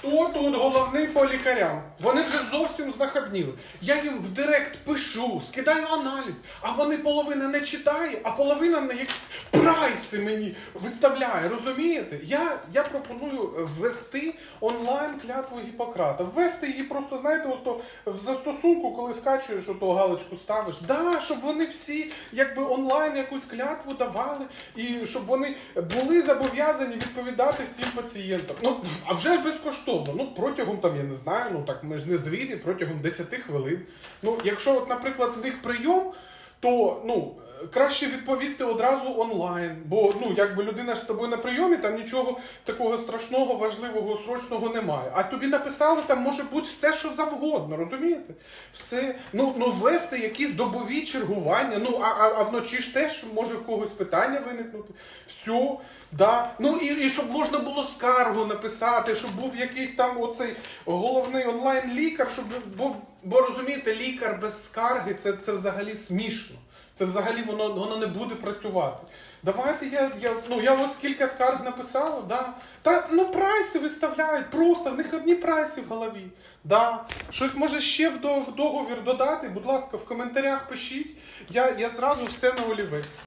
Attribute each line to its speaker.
Speaker 1: Хто тут головний по лікарям? Вони вже зовсім знахабніли. Я їм в директ пишу, скидаю аналіз, а вони половина не читає, а половина на якісь прайси мені виставляє. Розумієте? Я, я пропоную ввести онлайн клятву Гіппократа. Ввести її просто, знаєте, ото в застосунку, коли скачуєш, ото галочку ставиш. Да, щоб вони всі якби онлайн якусь клятву давали, і щоб вони були зобов'язані відповідати всім пацієнтам. Ну, а вже ж безкоштовно. Ну, протягом там, я не знаю, ну так ми ж не звірі, протягом 10 хвилин. Ну, якщо, от, наприклад, в них прийом, то ну. Краще відповісти одразу онлайн, бо ну якби людина ж з тобою на прийомі, там нічого такого страшного, важливого, срочного немає. А тобі написали, там може бути все, що завгодно, розумієте? Все. Ну, ну ввести якісь добові чергування. Ну, а, а, а вночі ж теж може в когось питання виникнути. Все, да. Ну і, і щоб можна було скаргу написати, щоб був якийсь там оцей головний онлайн-лікар, щоб бо, бо розумієте, лікар без скарги це, це взагалі смішно. Це взагалі воно, воно не буде працювати. Давайте я, я, ну, я ось кілька скарг написала, да. Та ну прайси виставляють, просто в них одні прайси в голові. Да. Щось може ще в, договір додати, будь ласка, в коментарях пишіть. Я, я зразу все на олівець.